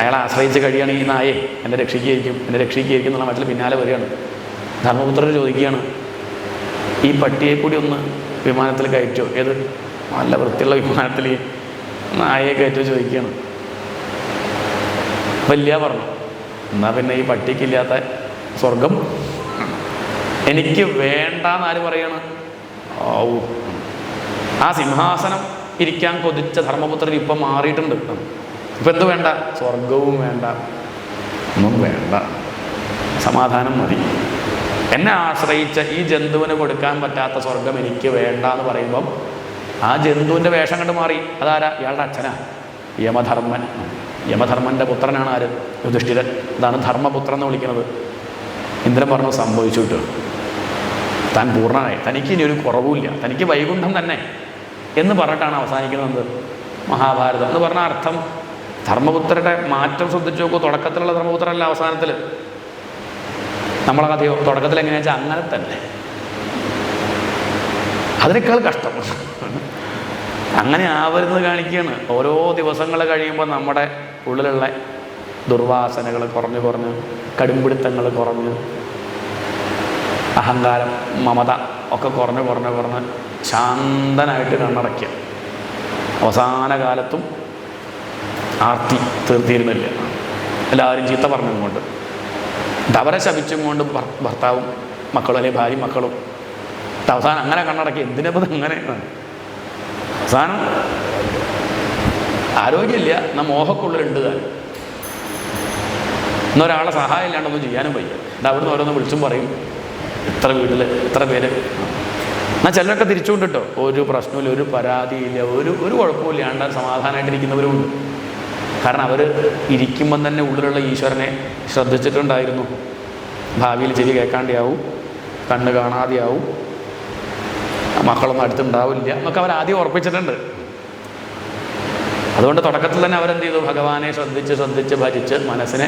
അയാളെ ആശ്രയിച്ച് കഴിയാണ് ഈ നായെ എന്നെ രക്ഷിക്കുകയായിരിക്കും എന്നെ രക്ഷിക്കുകയായിരിക്കും എന്നുള്ള മറ്റിൽ പിന്നാലെ വരികയാണ്. ധർമ്മപുത്രർ ചോദിക്കുകയാണ് ഈ പട്ടിയെ കൂടി ഒന്ന് വിമാനത്തിൽ കയറ്റോ? ഏത്? നല്ല വൃത്തിയുള്ള വിമാനത്തിൽ നായയെ കയറ്റോ ചോദിക്കുകയാണ്. വലിയ പറഞ്ഞു എന്നാൽ പിന്നെ ഈ പട്ടിക്കില്ലാത്ത സ്വർഗം? എനിക്ക് വേണ്ട ആര് പറയാണ്? ഔ. ആ സിംഹാസനം ഇരിക്കാൻ കൊതിച്ച ധർമ്മപുത്രൻ ഇപ്പം മാറിയിട്ടുണ്ട്. ഇപ്പം എന്ത് വേണ്ട? സ്വർഗവും വേണ്ട. ഒന്നും വേണ്ട. സമാധാനം മതി. എന്നെ ആശ്രയിച്ച ഈ ജന്തുവിന് കൊടുക്കാൻ പറ്റാത്ത സ്വർഗം എനിക്ക് വേണ്ട എന്ന് പറയുമ്പം ആ ജന്തുവിന്റെ വേഷം കണ്ട് മാറി. അതാരാ? ഇയാളുടെ അച്ഛനാ. യമധർമ്മൻ. യമധർമ്മന്റെ പുത്രനാണ് ആര്? യുധിഷ്ഠിരൻ. അതാണ് ധർമ്മപുത്രൻ എന്ന് വിളിക്കുന്നത്. ഇന്ദ്രൻ പറഞ്ഞു സംഭവിച്ചു കിട്ടുക താൻ പൂർണനായി. തനിക്ക് ഇനി ഒരു കുറവുമില്ല. തനിക്ക് വൈകുണ്ഠം തന്നെ. എന്ന് പറഞ്ഞിട്ടാണ് അവസാനിക്കുന്നത് മഹാഭാരതം. എന്ന് പറഞ്ഞ അർത്ഥം ധർമ്മപുത്രരുടെ മാറ്റം ശ്രദ്ധിച്ചു നോക്കൂ തുടക്കത്തിലുള്ള ധർമ്മപുത്രല്ല അവസാനത്തിൽ. നമ്മളെ കഥയോ തുടക്കത്തിൽ എങ്ങനെയാ അങ്ങനെ തന്നെ. അതിനേക്കാൾ കഷ്ടം. അങ്ങനെ ആവരുന്നത് കാണിക്കുകയാണ് ഓരോ ദിവസങ്ങൾ കഴിയുമ്പോൾ നമ്മുടെ ഉള്ളിലുള്ള ദുർവാസനകൾ കുറഞ്ഞു കുറഞ്ഞ് കടുംപിടുത്തങ്ങൾ കുറഞ്ഞ് അഹങ്കാരം മമത ഒക്കെ കുറഞ്ഞു കുറഞ്ഞു കുറഞ്ഞ് ശാന്തനായിട്ട് കണ്ണടയ്ക്കുക. അവസാന കാലത്തും ആർത്തി തീർത്തിരുന്നില്ല. എല്ലാവരും ചീത്ത പറഞ്ഞതും കൊണ്ട് അവരെ ശപിച്ചും കൊണ്ട് ഭർ- ഭർത്താവും മക്കളും അല്ലെങ്കിൽ ഭാര്യയും മക്കളും. അവസാനം അങ്ങനെ കണ്ണടക്കി. എന്തിനപ്പോൾ അങ്ങനെ? അവസാനം ആരോഗ്യമില്ല. എന്നാൽ മോഹക്കുള്ളിലുണ്ട് താൻ. എന്നൊരാളെ സഹായം ഇല്ലാണ്ടൊന്നും ചെയ്യാനും വയ്യ. എന്നിട്ട് അവിടുന്ന് ഓരോന്ന് വിളിച്ചും പറയും. ഇത്ര വീട്ടിൽ ഇത്ര പേര്. എന്നാൽ ചിലരൊക്കെ തിരിച്ചുകൊണ്ടിട്ടോ ഒരു പ്രശ്നമില്ല ഒരു പരാതിയില്ല ഒരു ഒരു കുഴപ്പമില്ലാണ്ട് സമാധാനമായിട്ടിരിക്കുന്നവരുമുണ്ട് കാരണം അവർ ഇരിക്കുമ്പം തന്നെ ഉള്ളിലുള്ള ഈശ്വരനെ ശ്രദ്ധിച്ചിട്ടുണ്ടായിരുന്നു. ഭാവിയിൽ ചെവി കേൾക്കാണ്ടാവും കണ്ണ് കാണാതെയാവും. മക്കളൊന്നും അടുത്തുണ്ടാവില്ല എന്നൊക്കെ അവർ ആദ്യം ഉറപ്പിച്ചിട്ടുണ്ട്. അതുകൊണ്ട് തുടക്കത്തിൽ തന്നെ അവരെന്ത് ചെയ്തു? ഭഗവാനെ ശ്രദ്ധിച്ച് ശ്രദ്ധിച്ച് ഭരിച്ച് മനസ്സിനെ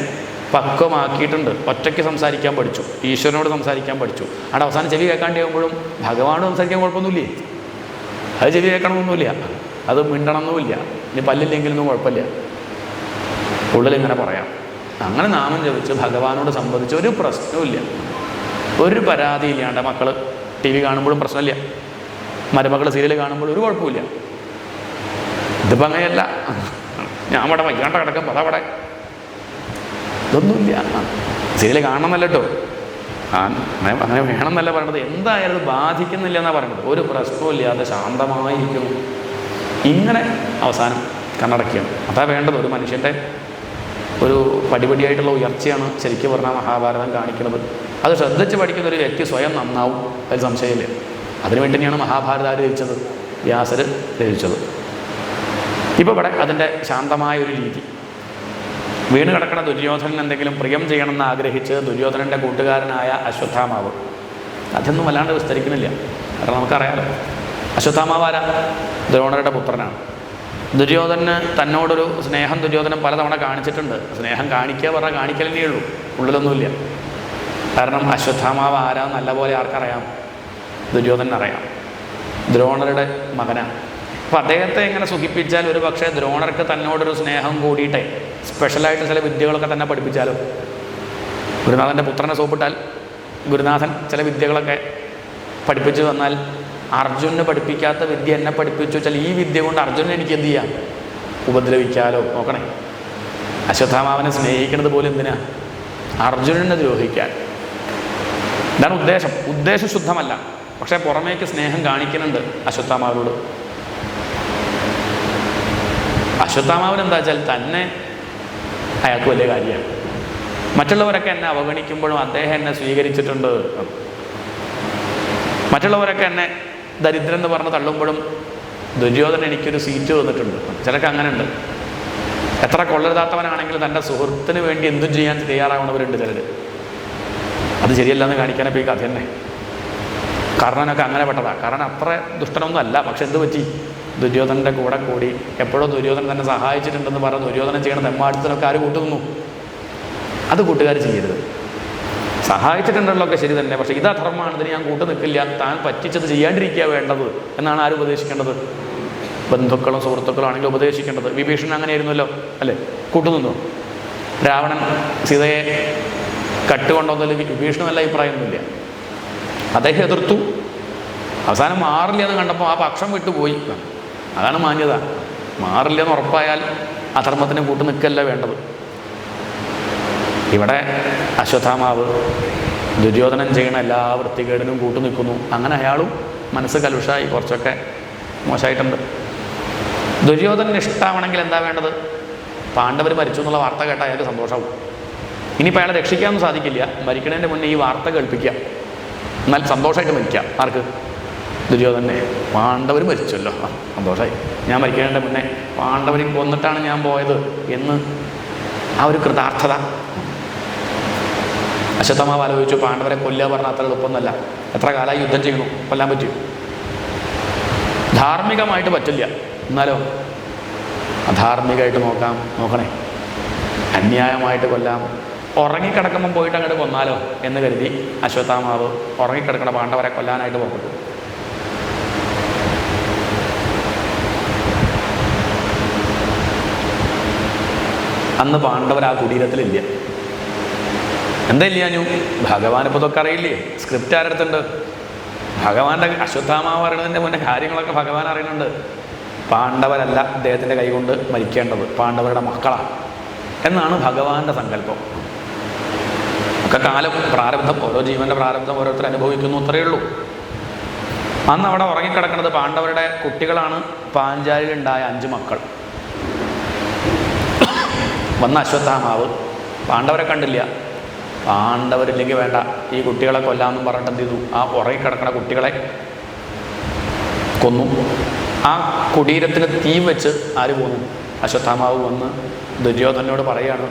പക്വമാക്കിയിട്ടുണ്ട്. ഒറ്റയ്ക്ക് സംസാരിക്കാൻ പഠിച്ചു. ഈശ്വരനോട് സംസാരിക്കാൻ പഠിച്ചു. അവിടെ അവസാനം ചെവി കേൾക്കാണ്ടിയാകുമ്പോഴും ഭഗവാനോട് സംസാരിക്കാൻ കുഴപ്പമൊന്നുമില്ലേ? അത് ചെവി കേൾക്കണമെന്നൊന്നുമില്ല. അത് മിണ്ടണമെന്നുമില്ല. ഇനി പല്ലില്ലെങ്കിലൊന്നും കുഴപ്പമില്ല. ഉള്ളിലിങ്ങനെ പറയാം. അങ്ങനെ നാമം ജപിച്ച് ഭഗവാനോട് സംബന്ധിച്ച് ഒരു പ്രശ്നവുമില്ല. ഒരു പരാതിയില്ലാണ്ട് മക്കൾ ടി വി കാണുമ്പോഴും പ്രശ്നമില്ല. മരുമക്കൾ സീരിയൽ കാണുമ്പോഴും ഒരു കുഴപ്പമില്ല ഇതിപ്പോൾ അങ്ങനെയല്ല. ഞാൻ അവിടെ വയ്യാണ്ട കിടക്കും അതവിടെ ഇതൊന്നുമില്ല. സീരിയൽ കാണണമെന്നല്ല കേട്ടോ അങ്ങനെ അങ്ങനെ വേണമെന്നല്ല പറയണത്. എന്തായാലും ബാധിക്കുന്നില്ല എന്നാണ് പറയുന്നത് ഒരു പ്രശ്നവും ശാന്തമായിരിക്കും. ഇങ്ങനെ അവസാനം കണ്ണടക്കുകയാണ് അതാ വേണ്ടത് ഒരു മനുഷ്യന്റെ ഒരു പടിപടിയായിട്ടുള്ള ഉയർച്ചയാണ് ശരിക്കും പറഞ്ഞാൽ മഹാഭാരതം കാണിക്കുന്നത്. അത് ശ്രദ്ധിച്ച് പഠിക്കുന്ന ഒരു വ്യക്തി സ്വയം നന്നാവും അതിൽ സംശയമില്ല. അതിനുവേണ്ടി തന്നെയാണ് മഹാഭാരത രചിച്ചത്? വ്യാസർ രചിച്ചത്. ഇപ്പോൾ ഇവിടെ അതിന്റെ ശാന്തമായ ഒരു രീതി. വീണ് കിടക്കുന്ന ദുര്യോധനൻ എന്തെങ്കിലും പ്രിയം ചെയ്യണമെന്ന് ആഗ്രഹിച്ച് ദുര്യോധനന്റെ കൂട്ടുകാരനായ അശ്വത്ഥാമാവ്. അതൊന്നും വല്ലാണ്ട് വിസ്തരിക്കുന്നില്ല. കാരണം നമുക്കറിയാമല്ലോ അശ്വത്ഥാമാവ് ആരാ? ദ്രോണരുടെ പുത്രനാണ്. ദുര്യോധനന് തന്നോടൊരു സ്നേഹം ദുര്യോധനൻ പലതവണ കാണിച്ചിട്ടുണ്ട്. സ്നേഹം കാണിക്കുക പറഞ്ഞാൽ കാണിക്കലേ ഉള്ളൂ. ഉള്ളിലൊന്നുമില്ല കാരണം അശ്വത്ഥാമാവ് ആരാ നല്ലപോലെ ആർക്കറിയാം? ദുര്യോധനൻ അറിയാം. ദ്രോണരുടെ മകനാണ്. അപ്പം അദ്ദേഹത്തെ എങ്ങനെ സുഖിപ്പിച്ചാൽ ഒരു പക്ഷേ ദ്രോണർക്ക് തന്നോടൊരു സ്നേഹം കൂടിയിട്ടെ സ്പെഷ്യലായിട്ട് ചില വിദ്യകളൊക്കെ തന്നെ പഠിപ്പിച്ചാലോ? ഗുരുനാഥന്റെ പുത്രനെ സോപ്പിട്ടാൽ ഗുരുനാഥൻ ചില വിദ്യകളൊക്കെ പഠിപ്പിച്ചു തന്നാൽ അർജുനന് പഠിപ്പിക്കാത്ത വിദ്യ എന്നെ പഠിപ്പിച്ചു വെച്ചാൽ ഈ വിദ്യ കൊണ്ട് അർജുനെ എനിക്ക് എന്ത് ചെയ്യാം? ഉപദ്രവിക്കാലോ? നോക്കണേ. അശ്വത്ഥാമാവനെ സ്നേഹിക്കുന്നത് പോലും എന്തിനാ? അർജുനനെ ദ്രോഹിക്കാൻ. ഇതാണ് ഉദ്ദേശം. ഉദ്ദേശം ശുദ്ധമല്ല. പക്ഷേ പുറമേക്ക് സ്നേഹം കാണിക്കുന്നുണ്ട് അശ്വത്ഥാമാവിനോട്. അശ്വത്ഥാമാവൻ എന്താ വെച്ചാൽ തന്നെ അയാൾക്ക് വലിയ കാര്യമാണ്. മറ്റുള്ളവരൊക്കെ എന്നെ അവഗണിക്കുമ്പോഴും അദ്ദേഹം എന്നെ സ്വീകരിച്ചിട്ടുണ്ട്. മറ്റുള്ളവരൊക്കെ എന്നെ ദരിദ്രൻ എന്ന് പറഞ്ഞ് തള്ളുമ്പോഴും ദുര്യോധന എനിക്കൊരു സീറ്റ് തന്നിട്ടുണ്ട്. ചിലർക്ക് അങ്ങനെ ഉണ്ട് എത്ര കൊള്ളരുതാത്തവനാണെങ്കിലും തന്റെ സുഹൃത്തിന് വേണ്ടി എന്തും ചെയ്യാൻ തയ്യാറാവുന്നവരുണ്ട് ചിലർ അത് ശരിയല്ലെന്ന് കാണിക്കാനപ്പോൾ ഈ കഥ തന്നെ. കർണനൊക്കെ അങ്ങനെ പെട്ടതാണ് കാരണം അത്ര ദുഷ്ടനൊന്നും അല്ല. പക്ഷെ എന്ത് പറ്റി? ദുര്യോധനന്റെ കൂടെ കൂടി എപ്പോഴോ ദുര്യോധനൻ തന്നെ സഹായിച്ചിട്ടുണ്ടെന്ന് പറഞ്ഞ് ദുര്യോധനം ചെയ്യണ തെമ്മാടുത്തനൊക്കെ ആര് കൂട്ടുന്നു? അത് കൂട്ടുകാർ ചെയ്യരുത്. സഹായിച്ചിട്ടുണ്ടല്ലോ ഒക്കെ ശരി തന്നെ. പക്ഷെ ഇതാ ധർമ്മമാണ് ഇതിന് ഞാൻ കൂട്ടു നിൽക്കില്ല. താൻ പറ്റിച്ചത് ചെയ്യാണ്ടിരിക്കുക വേണ്ടത് എന്നാണ് ആര് ഉപദേശിക്കേണ്ടത്? ബന്ധുക്കളും സുഹൃത്തുക്കളും ആണെങ്കിലും ഉപദേശിക്കേണ്ടത്. വിഭീഷണൻ അങ്ങനെയായിരുന്നല്ലോ അല്ലേ? കൂട്ടുനിന്നു രാവണൻ സീതയെ കട്ടുകൊണ്ടുവന്നതിൽ വിഭീഷണൻ നല്ല അഭിപ്രായമൊന്നുമില്ല. അദ്ദേഹം എതിർത്തു. അവസാനം മാറില്ല എന്ന് കണ്ടപ്പോൾ ആ പക്ഷം വിട്ടുപോയി. അതാണ് മാന്യത. മാറില്ല എന്ന് ഉറപ്പായാൽ അധർമ്മത്തിന് കൂട്ടു നിൽക്കല്ല വേണ്ടത്. ഇവിടെ അശ്വത്ഥാമാവ് ദുര്യോധനം ചെയ്യണ എല്ലാ വൃത്തികേടിനും കൂട്ടു നിൽക്കുന്നു. അങ്ങനെ അയാളും മനസ്സ് കലുഷായി കുറച്ചൊക്കെ മോശമായിട്ടുണ്ട്. ദുര്യോധനന് ഇഷ്ടമാണെങ്കിൽ എന്താ വേണ്ടത്? പാണ്ഡവർ മരിച്ചു എന്നുള്ള വാർത്ത കേട്ടാൽ അയാൾക്ക് സന്തോഷമാവും. ഇനിയിപ്പോൾ അയാളെ രക്ഷിക്കാനൊന്നും സാധിക്കില്ല. മരിക്കണതിന്റെ മുന്നേ ഈ വാർത്ത കേൾപ്പിക്കുക. എന്നാൽ സന്തോഷമായിട്ട് മരിക്കാം ആർക്ക്? ദുര്യോധനെ. പാണ്ഡവർ മരിച്ചല്ലോ. സന്തോഷമായി. ഞാൻ മരിക്കുന്നതിന്റെ മുന്നേ പാണ്ഡവരും കൊന്നിട്ടാണ് ഞാൻ പോയത് എന്ന് ആ ഒരു കൃതാർത്ഥത. അശ്വത്ഥമാവ് ആലോചിച്ചു പാണ്ഡവരെ കൊല്ലുക പറഞ്ഞാൽ അത്ര എളുപ്പമൊന്നല്ല എത്ര കാലമായി യുദ്ധം ചെയ്യുന്നു? കൊല്ലാൻ പറ്റും ധാർമ്മികമായിട്ട് പറ്റില്ല. എന്നാലോ? അധാർമികമായിട്ട് നോക്കാം നോക്കണേ. അന്യായമായിട്ട് കൊല്ലാം. ഉറങ്ങിക്കിടക്കുമ്പം പോയിട്ട് അങ്ങോട്ട് കൊന്നാലോ എന്ന് കരുതി അശ്വത്ഥാമാവ് ഉറങ്ങിക്കിടക്കണ പാണ്ഡവരെ കൊല്ലാനായിട്ട് പുറപ്പെട്ടു അന്ന് പാണ്ഡവർ ആ കുടീരത്തിലില്ല. എന്താ ഞാനു ഭഗവാൻ ഇപ്പോൾ ഇതൊക്കെ അറിയില്ലേ? സ്ക്രിപ്റ്റ് ആരടുത്തുണ്ട്? ഭഗവാന്റെ അശ്വത്ഥാമാവ് അറിയണതിന്റെ മുന്നേ കാര്യങ്ങളൊക്കെ ഭഗവാൻ അറിയുന്നുണ്ട് പാണ്ഡവരല്ല അദ്ദേഹത്തിന്റെ കൈകൊണ്ട് മരിക്കേണ്ടത്. പാണ്ഡവരുടെ മക്കളാണ്. എന്നാണ് ഭഗവാന്റെ സങ്കല്പം. ഒക്കെ കാലം പ്രാരബ്ധം ഓരോ ജീവന്റെ പ്രാരബ്ധം ഓരോരുത്തർ അനുഭവിക്കുന്നു അത്രയേ ഉള്ളൂ. അന്ന് അവിടെ ഉറങ്ങിക്കിടക്കുന്നത് പാണ്ഡവരുടെ കുട്ടികളാണ്. പാഞ്ചാലിലുണ്ടായ അഞ്ച് മക്കൾ. വന്ന അശ്വത്ഥാമാവ്. പാണ്ഡവരെ കണ്ടില്ല. പാണ്ഡവരില്ലെങ്കിൽ വേണ്ട. ഈ കുട്ടികളെ കൊല്ലാമെന്നും പറഞ്ഞിട്ട് എന്ത് ചെയ്തു? ആ ഉറങ്ങിക്കിടക്കുന്ന കുട്ടികളെ കൊന്നു. ആ കുടീരത്തിന് തീ വെച്ച് ആര് പോന്നു? അശ്വത്ഥാമാവ് വന്ന് ദുര്യോധനോട് പറയാണ്